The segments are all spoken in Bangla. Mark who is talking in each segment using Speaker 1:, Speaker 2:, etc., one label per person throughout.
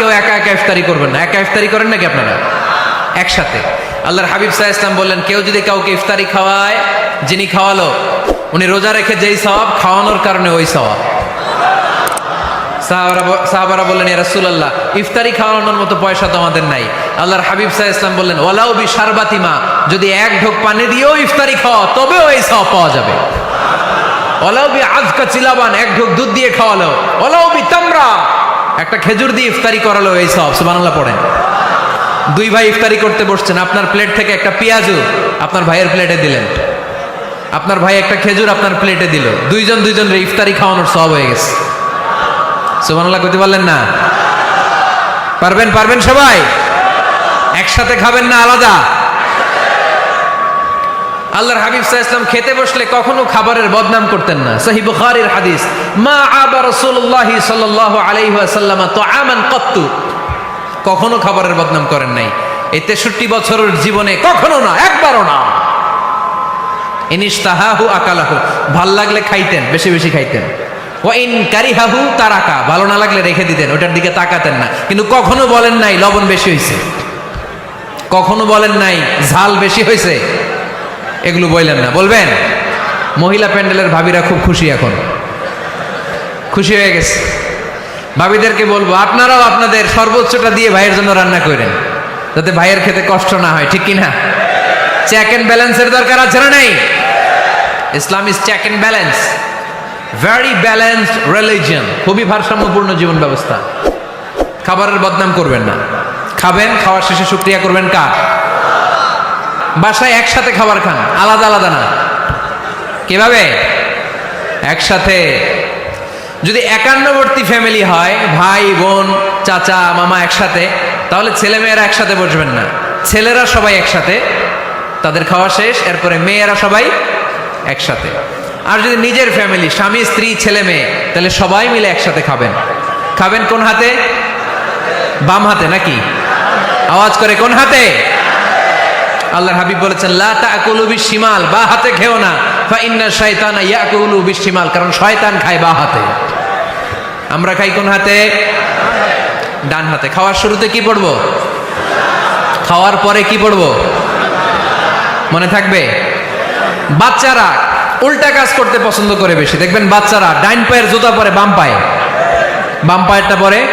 Speaker 1: কেউ একা একা ইফতারি করবেন না। একা ইফতারি করেন নাকি আপনারা? একসাথে। আল্লাহর হাবিব সাহা ইসলাম বললেন, কেউ যদি কাউকে ইফতারি খাওয়ায়, যিনি খাওয়ালো, উনি রোজা রেখে যেই সওয়াব, খাওয়ানোর কারণে ওই সওয়াব। সাহাবারা বললেন ইফতারি খাওয়ানোর মতো পয়সা তো আমাদের নাই। আল্লাহর হাবিব সাহা ইসলাম বললেন, ওয়ালাউ বি সারবাতিমা যদি এক ঢোক পানি দিয়েও ইফতারি খাওয়া তবেও এই সওয়াব পাওয়া যাবে। ওলাও বি আজকা চিলাবান, এক ঢোক দুধ দিয়ে খাওয়ালো ওলাও বি তামরা একটা খেজুর দিয়ে ইফতারি করালো এই সব, সুবহানাল্লাহ পড়েন। দুই ভাই ইফতারি করতে বসছেন, আপনার প্লেট থেকে একটা পেঁয়াজু আপনার ভাইয়ের প্লেটে দিলেন। আপনার ভাই একটা খেজুর আপনার প্লেটে দিল। দুইজন দুইজন ইফতারি খাওয়ানোর সব হয়ে গেছে। সুবহানাল্লাহ কইতে পারলেন না? পারবেন পারবেন সবাই? একসাথে খাবেন না আলাদা? আল্লাহর হাবিব আলাইহি ওয়াসাল্লাম খেতে বসলে কখনো খাবারের বদনাম করতেন না। সহিহ বুখারীর হাদিস, মা আবা রাসূলুল্লাহ সাল্লাল্লাহু আলাইহি ওয়াসাল্লাম তুআমান কত্তু। কখনো খাবারের বদনাম করেন নাই। এই 63 বছরের জীবনে কখনো না, একবারও না। ইনিস্তাহাহু আকালাহু, ভালো লাগলে খাইতেন, বেশি বেশি খাইতেন। ওয়া ইন কারিহাহু তারাকা, ভালো না লাগলে রেখে দিতেন, ওটার দিকে তাকাতেন না। কিন্তু কখনো বলেন নাই, লবণ বেশি হয়েছে কখনো বলেন নাই, ঝাল বেশি হয়েছে এগুলো বললেন না। বলবেন? মহিলা প্যান্ডেলের ভাবিরা খুব খুশি এখন। খুশি হয়ে গেছে। ভাবিদেরকে বলব, আপনারাও আপনাদের সর্বোচ্চটা দিয়ে ভাইয়ের জন্য রান্না করেন, যাতে ভাইয়ের খেতে কষ্ট না হয়, ঠিক কি না চেক অ্যান্ড ব্যালেন্সের দরকার আছে না নেই? Islam is check and balance very balanced religion খুবই ভারসাম্যপূর্ণ জীবন ব্যবস্থা। খাবারের বদনাম করবেন না। খাবেন, খাওয়ার শেষে শুক্রিয়া করবেন কার? বাসায় একসাথে খাবার খান, আলাদা আলাদা না। কীভাবে? একসাথে। যদি একান্নবর্তী ফ্যামিলি হয়, ভাই, বোন, চাচা, মামা একসাথে, তাহলে ছেলে মেয়েরা একসাথে বসবেন না। ছেলেরা সবাই একসাথে, তাদের খাওয়া শেষ, এরপরে মেয়েরা সবাই একসাথে। আর যদি নিজের ফ্যামিলি স্বামী, স্ত্রী, ছেলে, মেয়ে, তাহলে সবাই মিলে একসাথে খাবেন। খাবেন কোন হাতে? বাম হাতে নাকি? আওয়াজ করে কোন হাতে? আল্লাহর হাবিব বলেছেন, লা তাকুলু বিশিমাল, বা হাতে খেও না। ফা ইন্না শাইতানা ইয়াকুলু বিশিমাল, কারণ শয়তান খায় বা হাতে। আমরা খাই কোন হাতে? ডান হাতে। খাওয়ার শুরুতে কি পড়ব? খাওয়ার পরে কি পড়ব? মনে থাকবে? বাচ্চারা উল্টা কাজ করতে পছন্দ করে বেশি। দেখবেন বাচ্চারা ডাইন পায়ের জুতা পরে বাম পায়ে। বাম পায়েরটা পরে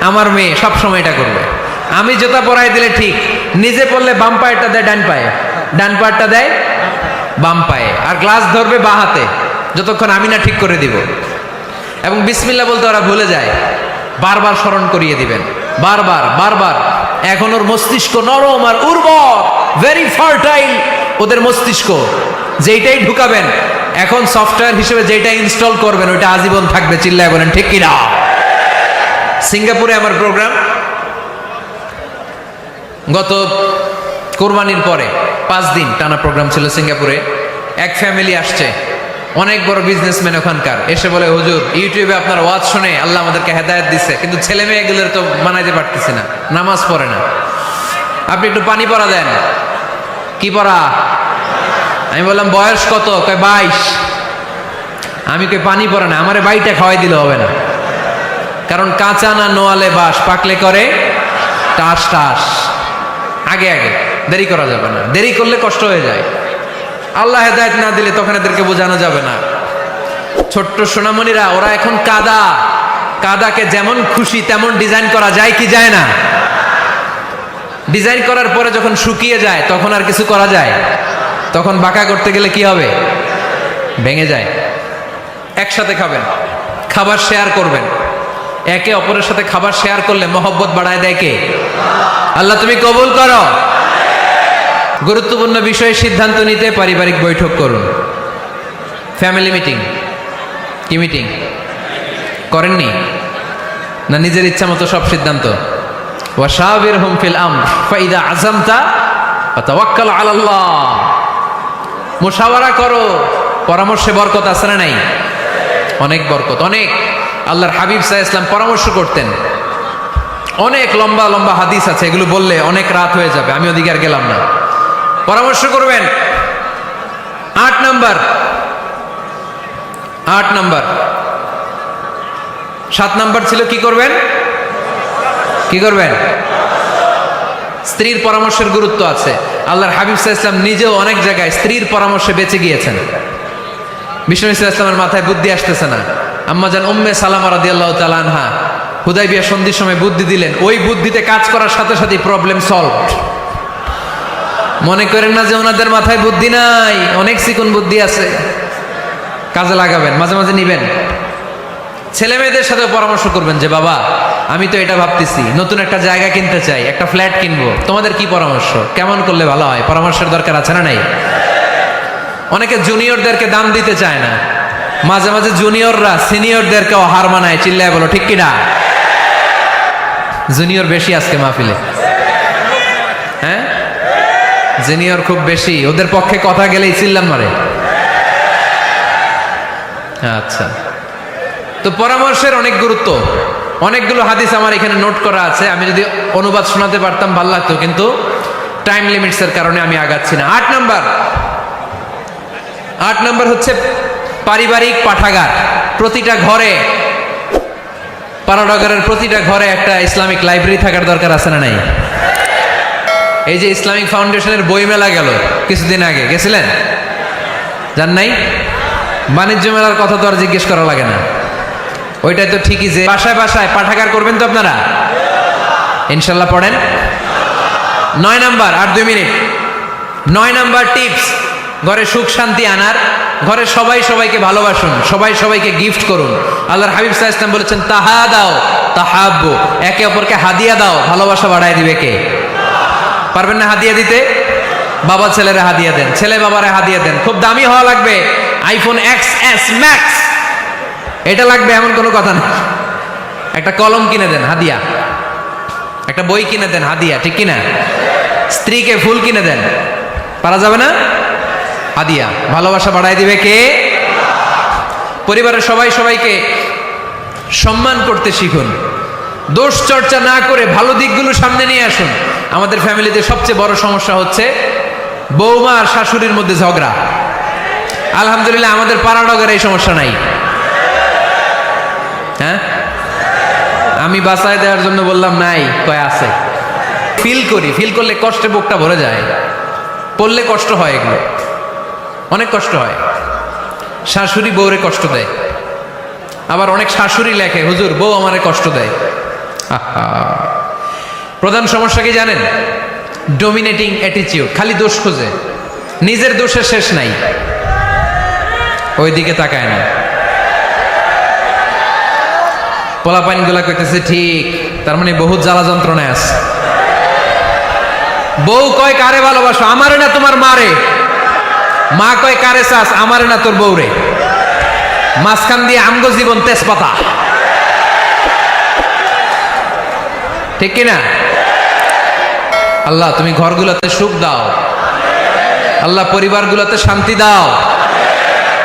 Speaker 1: আমার মেয়ে সব সময় এটা করবে। আমি জুতা পরাই দিলে ঠিক। নিজে পড়লে বাম পায়েরটা দেয়, ডান পায়ে। ডান পায়েরটা দেয়, বাম পায়ে। আর গ্লাস ধরবে বা হাতে। যতক্ষণ আমি না ঠিক করে দিব। এবং বিসমিল্লা বলতে ওরা ভুলে যায়। বারবার স্মরণ করিয়ে দিবেন। বারবার বারবার। এখন ওর মস্তিষ্ক নরম আর উর্বর ভেরি ফার্টাইল ওদের মস্তিষ্ক। যেইটাই ঢুকাবেন, এখন সফটওয়্যার হিসেবে যেটা ইনস্টল করবেন, ওইটা আজীবন থাকবে। চিল্লায় বলেন, ঠিক কিনা? সিঙ্গাপুরে আমার প্রোগ্রাম গত কোরবানির পরে পাঁচ দিন টানা প্রোগ্রাম ছিল সিঙ্গাপুরে, এক ফ্যামিলি আসছে, অনেক বড় বিজনেসম্যান ওখানকার, এসে বলে, হুজুর, ইউটিউবে আপনার ওয়াজ শুনে আল্লাহ আমাদেরকে হেদায়ত দিচ্ছে কিন্তু ছেলে মেয়েগুলোর তো মানাইতে পারতেছি না, নামাজ পড়ে না। আপনি একটু পানি পড়া দেন। কি পড়া আমি বললাম, বয়স কত? কয়, বাইশ। আমি কই পানি পড়ে না, আমারে বাড়িটা খাওয়াই দিলে হবে না। কারণ কাঁচা না নোয়ালে বাস, পাকলে করে টাস টাস। আগে আগে। দেরি করা যাবে না। দেরি করলে কষ্ট হয়ে যায়। আল্লাহ হেদায়ত না দিলে তখন এদেরকে বোঝানো যাবে না। ছোট্ট সোনামণিরা, ওরা এখন কাদা। কাদাকে যেমন খুশি তেমন ডিজাইন করা যায় কি যায় না? ডিজাইন করার পরে যখন শুকিয়ে যায়, তখন আর কিছু করা যায়? তখন বাঁকা করতে গেলে কি হবে? ভেঙে যায়। একসাথে খাবেন। খাবার শেয়ার করবেন। একে অপরের সাথে খাবার শেয়ার করলে মহব্বত বাড়ায় দেয় কে? আল্লাহ, তুমি কবুল করো। গুরুত্বপূর্ণ বিষয়ে সিদ্ধান্ত নিতে পারিবারিক বৈঠক করুন। Family meeting. কি মিটিং? করেননি? না নিজের ইচ্ছা মতো সব সিদ্ধান্ত? ফাইদা আজমতা করো। পরামর্শে বরকত আছে না নাই? অনেক বরকত, অনেক। আল্লাহর হাবিব সাহা ইসলাম পরামর্শ করতেন। অনেক লম্বা লম্বা হাদিস আছে, এগুলো বললে অনেক রাত হয়ে যাবে, আমি ওদিকে আর গেলাম না। পরামর্শ করবেন। আট নাম্বার। আট নাম্বার। সাত নাম্বার ছিল কি করবেন? কি করবেন? স্ত্রীর পরামর্শের গুরুত্ব আছে। আল্লাহর হাবিব সাহা ইসলাম নিজেও অনেক জায়গায় স্ত্রীর পরামর্শে বেঁচে গিয়েছেন। বিষ্ণু ইসলাম ইসলামের মাথায় বুদ্ধি আসতেছে না। আম্মা যান উম্মে সালামা রাদি আল্লাহ তালানহা হুদাই বিয়া সন্ধির সময় বুদ্ধি দিলেন, ওই বুদ্ধিতে কাজ করার সাথে সাথে প্রবলেম সলভ মনে করেন না যে ওনাদের মাথায় বুদ্ধি নাই, অনেক চিকুন বুদ্ধি আছে। কাজে লাগাবেন, মাঝে মাঝে নিবেন। ছেলে মেয়েদের সাথে পরামর্শ করবেন যে, বাবা, আমি তো এটা ভাবতেছি, নতুন একটা জায়গা কিনতে চাই, একটা ফ্ল্যাট কিনবো। তোমাদের কি পরামর্শ? কেমন করলে ভালো হয়? পরামর্শের দরকার আছে না নাই? অনেকে জুনিয়রদেরকে দাম দিতে চায় না। মাঝে মাঝে জুনিয়ররা সিনিয়রদেরকেও হার মানায়, চিল্লায় বলো, ঠিক কিনা? জুনিয়র বেশি আজকে মাহফিলে। হ্যাঁ? জুনিয়র খুব বেশি। ওদের পক্ষে কথা গেলেই চিল্লান মারে। আচ্ছা। তো পরামর্শের অনেক গুরুত্ব। অনেকগুলো হাদিস আমার এখানে নোট করা আছে। আমি যদি অনুবাদ শোনাতে পারতাম, ভালো লাগতো, কিন্তু টাইম লিমিটসের কারণে আমি আগাচ্ছি না। আট নাম্বার। আট নাম্বার হচ্ছে পারিবারিক পাঠাগার, প্রতিটা ঘরে পারাডগারের প্রতিটা ঘরে একটা ইসলামিক লাইব্রেরি থাকার দরকার আছে না নাই? এই যে ইসলামিক ফাউন্ডেশনের বই মেলা গেল কিছুদিন আগে, গেছিলেন? জান নাই? বাণিজ্য মেলার কথা তো আর জিজ্ঞেস করা লাগে না। ওইটাই তো ঠিকই যে বাসায় বাসায় পাঠাগার করবেন তো আপনারা? ইনশাল্লাহ পড়েন। নয় নাম্বার, আর দুই মিনিট। নয় নাম্বার টিপস, ঘরে সুখ শান্তি আনার। ঘরে সবাই সবাইকে ভালোবাসুন, সবাই সবাইকে গিফট করুন। আল্লাহর হাবিব সাহা ইসলাম বলেছেন, তাহা দাও, তাহাব্বু, একে অপরকে হাদিয়া দাও, ভালোবাসা বাড়ায় দিবে কে? পারবেন না হাদিয়া দিতে? বাবা ছেলেরা হাদিয়া দেন, ছেলে বাবারা হাদিয়া দেন। খুব দামি হওয়া লাগবে আইফোন এক্স এস ম্যাক্স এটা লাগবে এমন কোনো কথা নেই একটা কলম কিনে দেন, হাদিয়া। একটা বই কিনে দেন, হাদিয়া, ঠিক কিনা? স্ত্রীকে ফুল কিনে দেন। পারা যাবে না? হাদিয়া। ভালোবাসা বাড়াই দিবে কে? পরিবারের সবাই সবাইকে সম্মান করতে শিখুন। দোষ চর্চা না করে ভালো দিকগুলো সামনে নিয়ে আসুন। আমাদের ফ্যামিলিতে সবচেয়ে বড় সমস্যা হচ্ছে বৌমা আর শাশুড়ির মধ্যে ঝগড়া। আলহামদুলিল্লাহ আমাদের পাড়াডগের এই সমস্যা নাই। হ্যাঁ? আমি বাসায় দেওয়ার জন্য বললাম, নাই, কয় আছে? ফিল করি। ফিল করলে কষ্টে বুকটা ভরে যায়। পড়লে কষ্ট হয় এগুলো। অনেক কষ্ট হয়। শাশুড়ি বউরে কষ্ট দেয়। আবার অনেক শাশুড়ি লেখে, হুজুর, বউ আমারে কষ্ট দেয়। প্রধান সমস্যা কি জানেন? ডোমিনেটিং অ্যাটিচিউড খালি দোষ খোঁজে। নিজের দোষের শেষ নাই। ওই দিকে তাকায় না। পোলাপাইনগুলা কইতেছে, ঠিক, তার মানে বহুত জ্বালা যন্ত্রণায় আছে। বউ কয়, কারে ভালোবাসো? আমারে না তোমার মারে? মা কয়, কারে চাস? আমারে না তোর বউরে? মাঝখান দিয়ে আমগো জীবন তেজপাতা। ঠিক কিনা? আল্লাহ, তুমি ঘরগুলোতে সুখ দাও। আল্লাহ, পরিবারগুলোতে শান্তি দাও।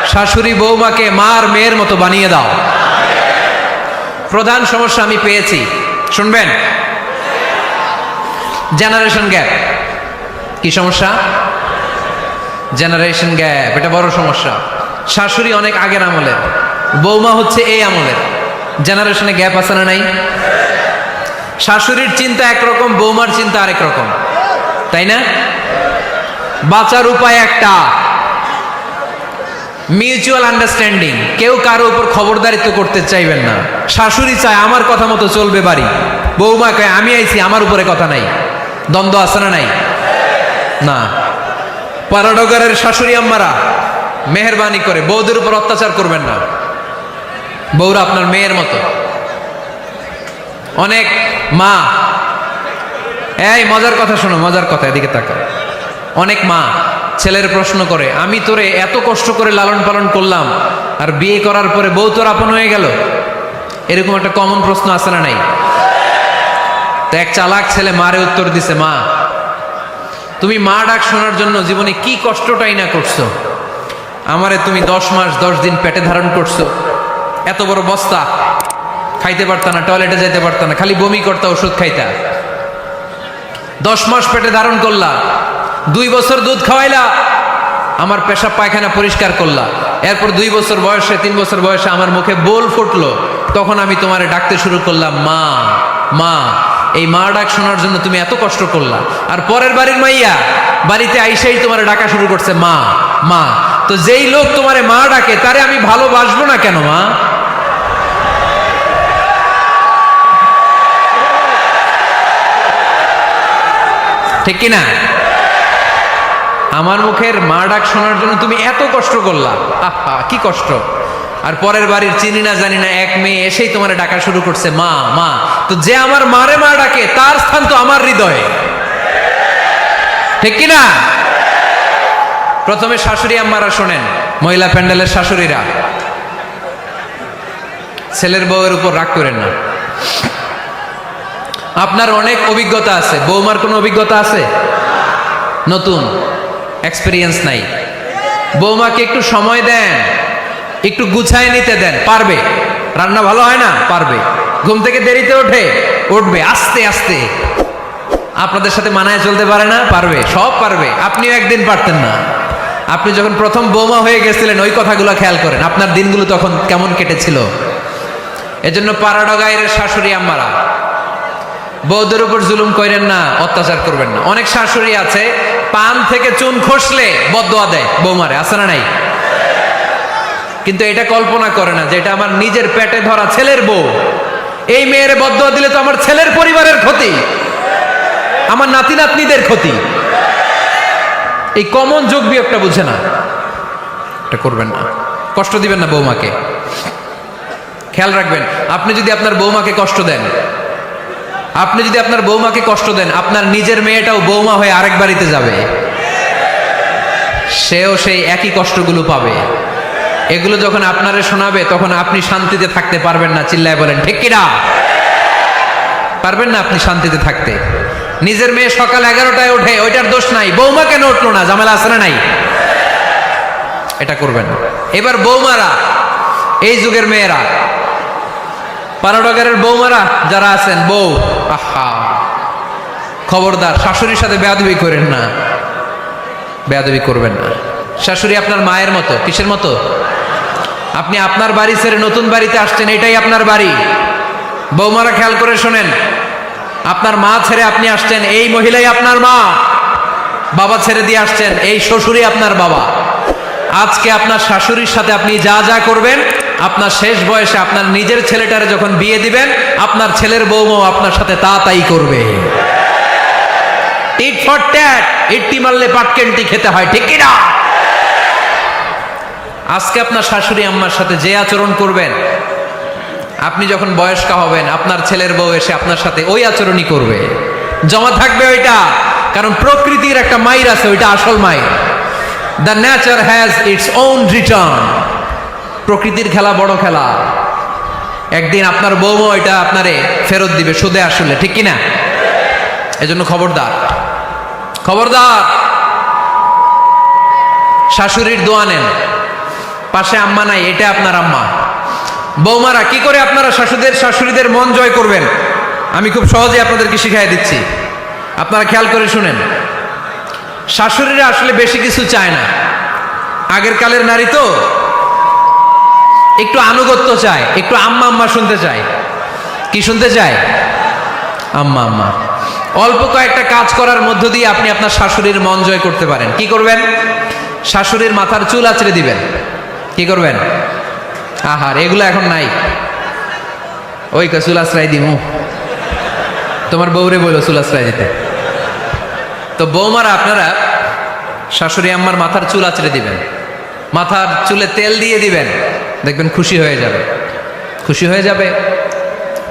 Speaker 1: শাশুড়ি বৌমাকে মার মেয়ের মতো বানিয়ে দাও। প্রধান সমস্যা আমি পেয়েছি। শুনবেন? জেনারেশন গ্যাপ কি সমস্যা? জেনারেশন গ্যাপ এটা বড় সমস্যা। শাশুড়ি অনেক আগের আমলের বৌমা হচ্ছে এই আমলের জেনারেশনে গ্যাপ আছে না নাই? শাশুড়ির চিন্তা একরকম, বৌমার চিন্তা আরেক রকম। তাই না? বাঁচার উপায় একটা। মিউচুয়াল আন্ডারস্ট্যান্ডিং কেউ কারও উপর খবরদারিত্ব করতে চাইবেন না। শাশুড়ি চায় আমার কথা মতো চলবে বাড়ি। বৌমা কয়, আমি আইছি, আমার উপরে কথা নাই। দ্বন্দ্ব আছে না নাই? না। পারাডগারের শাশুড়ি আম্মারা মেহরবানি করে বৌদের উপর অত্যাচার করবেন না। বৌরা আপনার মেয়ের মতো। অনেক মা, এই মজার কথা শোনো, মজার কথা, এদিকে তাকা অনেক মা ছেলের প্রশ্ন করে, আমি তোরে এত কষ্ট করে লালন পালন করলাম, আর বিয়ে করার পরে বউ তোর আপন হয়ে গেল? এরকম একটা কমন প্রশ্ন আছে না নাই? তো এক চালাক ছেলে মারে উত্তর দিছে, মা তুমি মা ডাক শোনার জন্য জীবনে কি কষ্টটাই না করছ? আমারে তুমি দশ মাস, দশ দিন পেটে ধারণ করছ। এত বড় বস্তা। খাইতে পারতা না টয়লেটে যাইতে পারতা না, খালি বমি করতা, ওষুধ খাইতা। দশ মাস পেটে ধারণ করলা। দুই বছর দুধ খাওয়াইলা। আমার পেশা পায়খানা পরিষ্কার করলা। এরপর দুই বছর বয়সে, তিন বছর বয়সে আমার মুখে বোল ফুটলো। তখন আমি তোমারে ডাকতে শুরু করলাম, মা মা এই মা ডাক শোনার জন্য তুমি এত কষ্ট করলা। আর পরের বাড়ির মাইয়া, বাড়িতে আইসাই তোমার ডাকা শুরু করছে, মা মা, তো যেই লোক তোমারে মা ডাকে, তারে আমি ভালোবাসবো না কেন, মা? ঠিক কিনা? আমার মুখের মা ডাক শোনার জন্য তুমি এত কষ্ট করলা। আহা, কি কষ্ট। আর পরের বাড়ির চিনি না জানি না, এক মেয়ে এসেই তোমার ডাকা শুরু করছে, মা মা। তো যে আমার মারে মা ডাকে, তার স্থান তো আমার হৃদয়ে। ঠিক কিনা? প্রথমে শাশুড়ি আম্মারা শোনেন, মহিলা প্যান্ডেলের শাশুড়িরা। ছেলের বউয়ের উপর রাগ করেন না। আপনার অনেক অভিজ্ঞতা আছে। বৌমার কোনো অভিজ্ঞতা আছে? নতুন। এক্সপিরিয়েন্স নাই। বৌমাকে একটু সময় দেন। একটু গুছায় নিতে দেন, পারবে। রান্না ভালো হয় না? পারবে। ঘুম থেকে দেরিতে ওঠে? উঠবে, আস্তে আস্তে। আপনাদের সাথে মানায় চলতে পারে না? পারবে, সব পারবে। আপনিও একদিন পারতেন না। আপনি যখন প্রথম বৌমা হয়ে গেছিলেন, ওই কথাগুলো খেয়াল করেন। আপনার দিনগুলো তখন কেমন কেটেছিল? এজন্য পাড়াডগায়ের শাশুড়ি আম্মারা বৌদ্ধের উপর জুলুম করেন না, অত্যাচার করবেন না। অনেক শাশুড়ি আছে, পান থেকে চুন খসলে বদোয়া দেয় বৌমারে, আছে না নাই? কিন্তু এটা কল্পনা করে না যে এটা আমার নিজের পেটে ধরা ছেলের বউ। এই মেয়ের বদোয়া দিলে তো আমার ছেলের পরিবারের ক্ষতি, আমার নাতি নাতনিদের ক্ষতি। এই কমন যোগ বিয়োগটা বুঝে না। এটা করবেন না। কষ্ট দিবেন না বৌমাকে। খেয়াল রাখবেন, আপনি যদি আপনার বৌমাকে কষ্ট দেন, আপনি যদি আপনার বৌমাকে কষ্ট দেন, আপনার নিজের মেয়েটাও বৌমা হয়ে আরেক বাড়িতে যাবে। সেও সেই একই কষ্টগুলো পাবে। এগুলো যখন আপনারে শোনাবে, তখন আপনি শান্তিতে থাকতে পারবেন না। চিল্লায় বলেন, ঠিক কিনা? পারবেন না আপনি শান্তিতে থাকতে। নিজের মেয়ে সকাল এগারোটায় ওঠে, ওইটার দোষ নাই। বৌমা কেন উঠল না? জামেলা আছে না নাই? এটা করবেন এবার বৌমারা, এই যুগের মেয়েরা পারাডগারের বৌমারা যারা আছেন, বউ, আহা, খবরদার, শাশুড়ির সাথে বেয়াদবি করেন না। বেয়াদবি করবেন না। শাশুড়ি আপনার মায়ের মতো, কিসের মতো? আপনি আপনার বাড়ি ছেড়ে নতুন বাড়িতে আসছেন, এটাই আপনার বাড়ি। বৌমারা খেয়াল করে শোনেন, আপনার মা ছেড়ে আপনি আসছেন, এই মহিলাই আপনার মা, বাবা ছেড়ে দিয়ে আসছেন, এই শ্বশুরই আপনার বাবা। আজকে আপনার শাশুড়ির সাথে আপনি যা যা করবেন, আপনার শেষ বয়সে আপনার নিজের ছেলেটারে যখন বিয়ে দিবেন, আপনার ছেলের বৌমাও আপনার সাথে তা তাই করবে। টিট ফর ট্যাট ইট্টি মারলে পাটকেনটি খেতে হয়, ঠিক কিনা আজকে আপনার শাশুড়ি আম্মার সাথে যে আচরণ করবেন, আপনি যখন বয়স্ক হবেন, আপনার ছেলের বউ এসে আপনার সাথে ওই আচরণই করবে। জমা থাকবে ওইটা, কারণ প্রকৃতির একটা মাইর আছে, ওইটা আসল মাইর। The nature has its own return প্রকৃতির খেলা বড় খেলা। একদিন আপনার বৌমা এটা আপনারে ফেরত দিবে, সুদে আসলে, ঠিক কিনা? এজন্য খবরদার। খবরদার! শাশুড়ির দোয়া নেন। পাশে আম্মা নাই, এটা আপনার আম্মা। বৌমারা, কি করে আপনারা শাশুদের শাশুড়িদের মন জয় করবেন? আমি খুব সহজে আপনাদেরকে শিখাই দিচ্ছি। আপনারা খেয়াল করে শুনেন। শাশুড়িরা আসলে বেশি কিছু চায় না। আগের কালের নারী তো একটু আনুগত্য চায়, একটু আম্মা আম্মা শুনতে চায়। কি শুনতে চায়? আম্মা আম্মা। অল্প কয়েকটা কাজ করার মধ্য দিয়ে আপনি আপনার শাশুড়ির মন জয় করতে পারেন। কি করবেন? শাশুড়ির মাথার চুল আঁচড়ে দিবেন। কি করবেন? আহার, এগুলো এখন নাই। ওই চুল আশ্রয় দিমু। তোমার বউরে বলো চুল দিতে। তো বৌমারা আপনারা শাশুড়ি আম্মার মাথার চুল আঁচড়ে দিবেন। মাথার চুলে তেল দিয়ে দিবেন। দেখবেন খুশি হয়ে যাবে। খুশি হয়ে যাবে।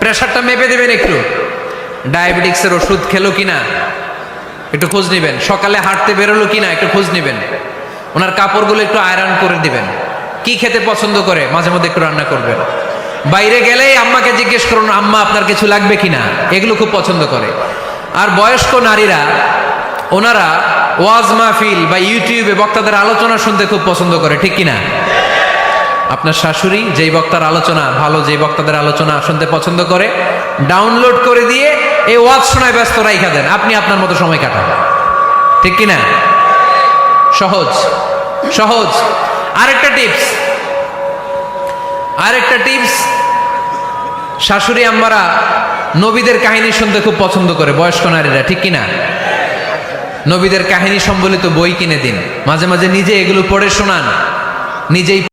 Speaker 1: প্রেশারটা মেপে দেবেন একটু। ডায়াবেটিক্সের ওষুধ খেলো কিনা, একটু খোঁজ নেবেন। সকালে হাঁটতে বেরোলো কিনা, একটু খোঁজ নেবেন। ওনার কাপড়গুলো একটু আয়রন করে দিবেন। কি খেতে পছন্দ করে? মাঝে মধ্যে একটু রান্না করবেন। বাইরে গেলেই আম্মাকে জিজ্ঞেস করুন, আম্মা, আপনার কিছু লাগবে কিনা? এগুলো খুব পছন্দ করে। আর বয়স্ক নারীরা, ওনারা ওয়াজ মাহফিল বা ইউটিউবে বক্তাদের আলোচনা শুনতে খুব পছন্দ করে, ঠিক কিনা? আপনার শাশুড়ি যেই বক্তার আলোচনা, ভালো যেই বক্তাদের আলোচনা শুনতে পছন্দ করে, ডাউনলোড করে দিয়ে এই ওয়াজ শোনায় ব্যস্ত রাইখা দেন। আপনি আপনার মতো সময় কাটান। ঠিক কিনা? সহজ। সহজ। আরেকটা টিপস। আরেকটা টিপস। শাশুড়ি আম্মারা নবীদের কাহিনী শুনতে খুব পছন্দ করে, বয়স্ক নারীরা, ঠিক কিনা? নবীদের কাহিনী সম্বলিত বই কিনে দিন। মাঝে মাঝে নিজে এগুলো পড়ে শোনান, নিজেই